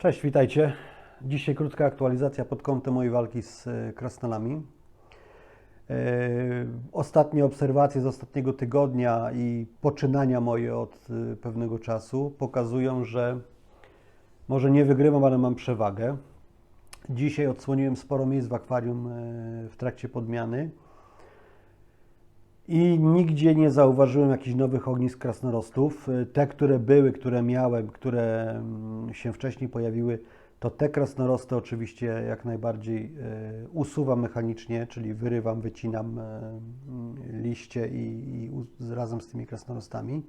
Cześć, witajcie. Dzisiaj krótka aktualizacja pod kątem mojej walki z e, krasnalami. E, Ostatnie obserwacje z ostatniego tygodnia i poczynania moje od e, pewnego czasu pokazują, że może nie wygrywam, ale mam przewagę. Dzisiaj odsłoniłem sporo miejsc w akwarium w trakcie podmiany i nigdzie nie zauważyłem jakichś nowych ognisk krasnorostów. E, Te, które były, które miałem, które mm, się wcześniej pojawiły, to te krasnorosty oczywiście jak najbardziej e, usuwam mechanicznie, czyli wyrywam, wycinam e, mm, liście i, i razem z tymi krasnorostami.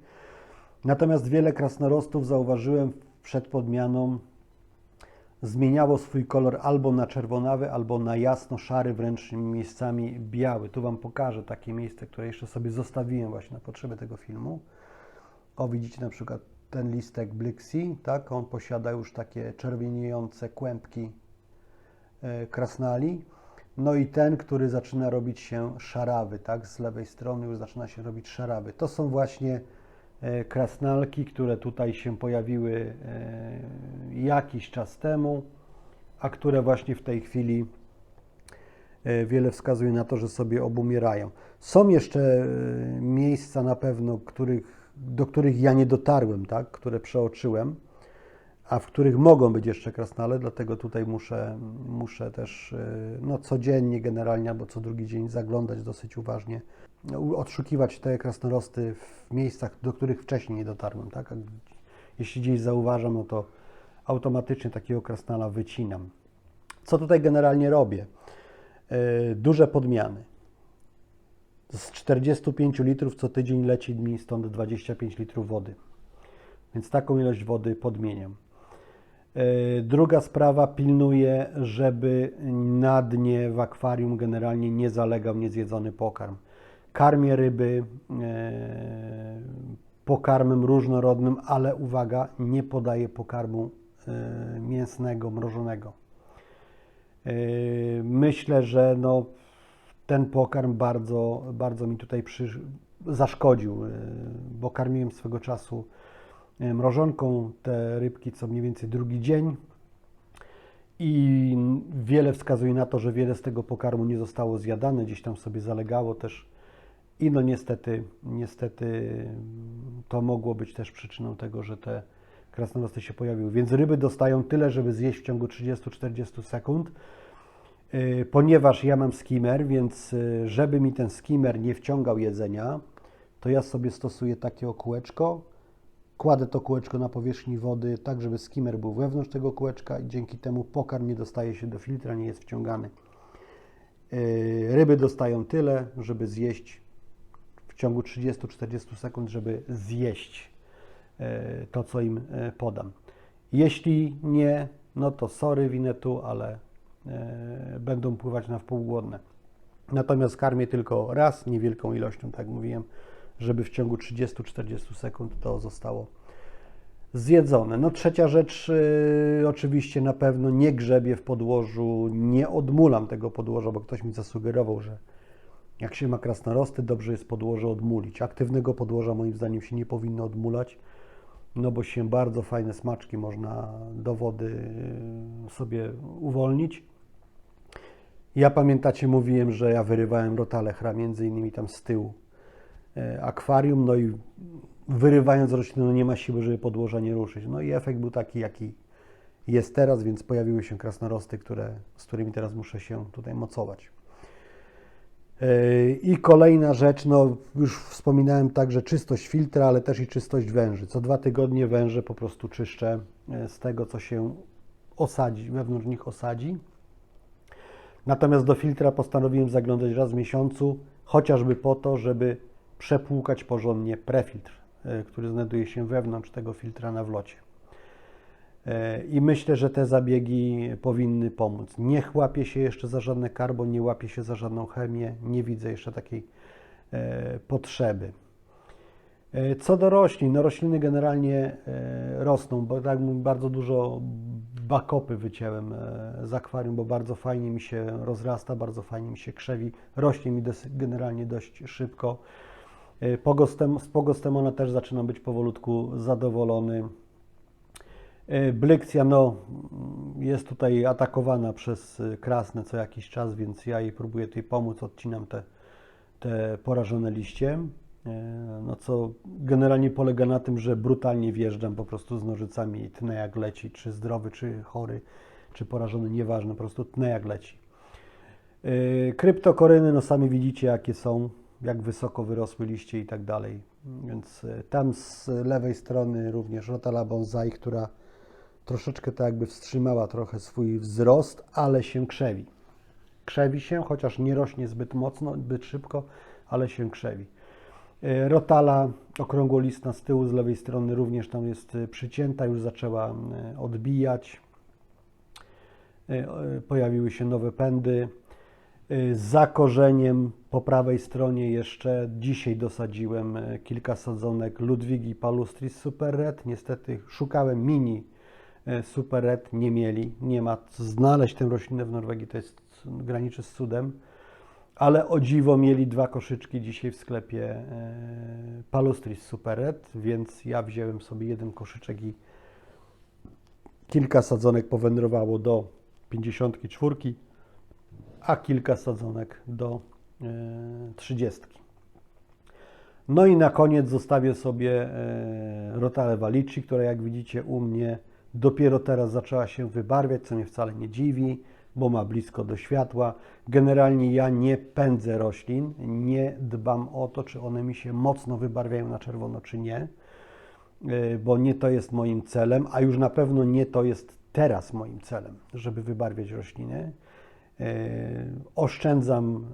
Natomiast wiele krasnorostów zauważyłem przed podmianą zmieniało swój kolor albo na czerwonawy, albo na jasno-szary, wręcz miejscami biały. Tu Wam pokażę takie miejsce, które jeszcze sobie zostawiłem właśnie na potrzeby tego filmu. O, widzicie na przykład ten listek Blixi, tak? On posiada już takie czerwieniejące kłębki e, krasnali. No i ten, który zaczyna robić się szarawy, tak? Z lewej strony już zaczyna się robić szarawy. To są właśnie krasnalki, które tutaj się pojawiły e, jakiś czas temu, a które właśnie w tej chwili e, wiele wskazuje na to, że sobie obumierają. Są jeszcze e, miejsca na pewno, których, do których ja nie dotarłem, tak? które przeoczyłem, a w których mogą być jeszcze krasnale, dlatego tutaj muszę, muszę też e, no, codziennie generalnie albo co drugi dzień zaglądać dosyć uważnie, odszukiwać te krasnorosty w miejscach, do których wcześniej nie dotarłem. Tak? Jeśli gdzieś zauważam, no to automatycznie takiego krasnala wycinam. Co tutaj generalnie robię? E, Duże podmiany. Z 45 litrów co tydzień leci mi stąd 25 litrów wody. Więc taką ilość wody podmieniam. E, Druga sprawa, pilnuję, żeby na dnie w akwarium generalnie nie zalegał niezjedzony pokarm. Karmię ryby e, pokarmem różnorodnym, ale uwaga, nie podaję pokarmu e, mięsnego, mrożonego. E, Myślę, że no, ten pokarm bardzo, bardzo mi tutaj przy, zaszkodził, bo karmiłem swego czasu mrożonką te rybki co mniej więcej drugi dzień i wiele wskazuje na to, że wiele z tego pokarmu nie zostało zjadane, gdzieś tam sobie zalegało też i no niestety, niestety to mogło być też przyczyną tego, że te krasnolosty się pojawiły. Więc ryby dostają tyle, żeby zjeść w ciągu 30-40 sekund. Yy, Ponieważ ja mam skimmer, więc yy, żeby mi ten skimmer nie wciągał jedzenia, to ja sobie stosuję takie kółeczko. Kładę to kółeczko na powierzchni wody, tak żeby skimmer był wewnątrz tego kółeczka i dzięki temu pokarm nie dostaje się do filtra, nie jest wciągany. Yy, Ryby dostają tyle, żeby zjeść w ciągu 30-40 sekund, żeby zjeść e, to, co im e, podam. Jeśli nie, no to sorry, winę tu, ale e, będą pływać na wpół głodne. Natomiast karmię tylko raz, niewielką ilością, tak mówiłem, żeby w ciągu 30-40 sekund to zostało zjedzone. No trzecia rzecz, oczywiście na pewno nie grzebię w podłożu, nie odmulam tego podłoża, bo ktoś mi zasugerował, że jak się ma krasnorosty, dobrze jest podłoże odmulić. Aktywnego podłoża moim zdaniem się nie powinno odmulać, no bo się bardzo fajne smaczki można do wody y, sobie uwolnić. Ja pamiętacie, mówiłem, że ja wyrywałem rotalechra, między innymi tam z tyłu e, akwarium, no i wyrywając rośliny, no nie ma siły, żeby podłoża nie ruszyć. No i efekt był taki, jaki jest teraz, więc pojawiły się krasnorosty, które, z którymi teraz muszę się tutaj mocować. Yy, I kolejna rzecz, no już wspominałem także czystość filtra, ale też i czystość węży. Co dwa tygodnie węże po prostu czyszczę e, z tego, co się osadzi, wewnątrz nich osadzi. Natomiast do filtra postanowiłem zaglądać raz w miesiącu, chociażby po to, żeby przepłukać porządnie prefiltr, e, który znajduje się wewnątrz tego filtra na wlocie. I myślę, że te zabiegi powinny pomóc. Nie łapie się jeszcze za żadne karbon, nie łapie się za żadną chemię, nie widzę jeszcze takiej e, potrzeby. E, Co do roślin, no rośliny generalnie e, rosną, bo tak bardzo dużo bakopy wycięłem z akwarium, bo bardzo fajnie mi się rozrasta, bardzo fajnie mi się krzewi, rośnie mi generalnie dość szybko. Pogostem, z pogostemona też zaczynam być powolutku zadowolony. E, Blykcja no, jest tutaj atakowana przez e, Krasnę co jakiś czas, więc ja jej próbuję tutaj pomóc, odcinam te, te porażone liście. E, No co generalnie polega na tym, że brutalnie wjeżdżam po prostu z nożycami i tnę jak leci, czy zdrowy, czy chory, czy porażony, nieważne, po prostu tnę jak leci. Kryptokoryny, no sami widzicie jakie są, jak wysoko wyrosły liście i tak dalej. Więc tam z lewej strony również Rotala bonsai, która troszeczkę tak jakby wstrzymała trochę swój wzrost, ale się krzewi. Krzewi się, chociaż nie rośnie zbyt mocno, zbyt szybko, ale się krzewi. Yy, Rotala okrągłolistna z tyłu, z lewej strony również tam jest yy, przycięta, już zaczęła odbijać. Yy, Pojawiły się nowe pędy. Za korzeniem po prawej stronie jeszcze dzisiaj dosadziłem kilka sadzonek Ludwigi palustris Super Red. Niestety szukałem mini Super Red, nie mieli. Nie ma znaleźć tę roślinę w Norwegii, to jest graniczy z cudem. Ale o dziwo mieli dwa koszyczki dzisiaj w sklepie y, Palustris Super Red, więc ja wziąłem sobie jeden koszyczek i kilka sadzonek powędrowało do 54 a kilka sadzonek do e, 30. No i na koniec zostawię sobie e, Rotale Valici, która jak widzicie u mnie dopiero teraz zaczęła się wybarwiać, co mnie wcale nie dziwi, bo ma blisko do światła. Generalnie ja nie pędzę roślin, nie dbam o to, czy one mi się mocno wybarwiają na czerwono, czy nie, e, bo nie to jest moim celem, a już na pewno nie to jest teraz moim celem, żeby wybarwiać rośliny. E, Oszczędzam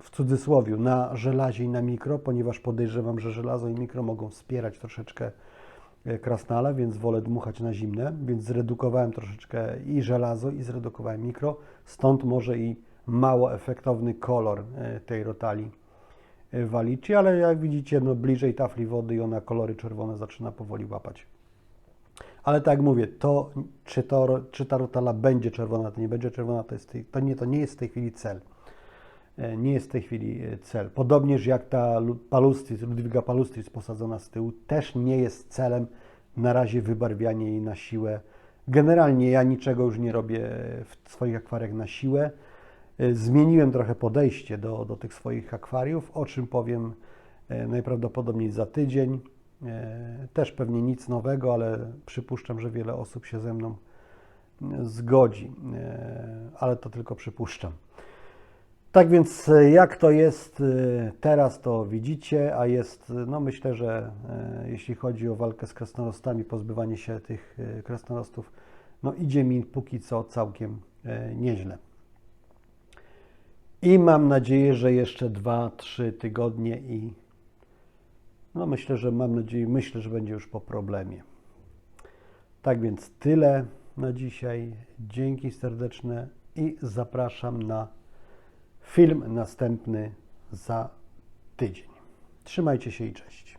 w cudzysłowie na żelazie i na mikro, ponieważ podejrzewam, że żelazo i mikro mogą wspierać troszeczkę krasnale, więc wolę dmuchać na zimne, więc zredukowałem troszeczkę i żelazo i zredukowałem mikro, stąd może i mało efektowny kolor e, tej rotali walici, ale jak widzicie, no bliżej tafli wody i ona kolory czerwone zaczyna powoli łapać. Ale tak jak mówię, to czy, to, czy ta rotala będzie czerwona, to nie będzie czerwona, to, jest, to, nie, to nie jest w tej chwili cel. E, Nie jest w tej chwili e, cel. Podobnież jak ta Lu- palustris, Ludwiga palustris posadzona z tyłu, też nie jest celem na razie wybarwianie jej na siłę. Generalnie ja niczego już nie robię w swoich akwariach na siłę. E, Zmieniłem trochę podejście do, do tych swoich akwariów, o czym powiem najprawdopodobniej za tydzień. Też pewnie nic nowego, ale przypuszczam, że wiele osób się ze mną zgodzi, ale to tylko przypuszczam. Tak więc e, jak to jest e, teraz, to widzicie, a jest, e, no myślę, że jeśli chodzi o walkę z krasnolustami, pozbywanie się tych krasnolustów, no idzie mi póki co całkiem nieźle. I mam nadzieję, że jeszcze 2-3 tygodnie i no myślę, że mam nadzieję, myślę, że będzie już po problemie. Tak więc tyle na dzisiaj. Dzięki serdeczne i zapraszam na film następny za tydzień. Trzymajcie się i cześć.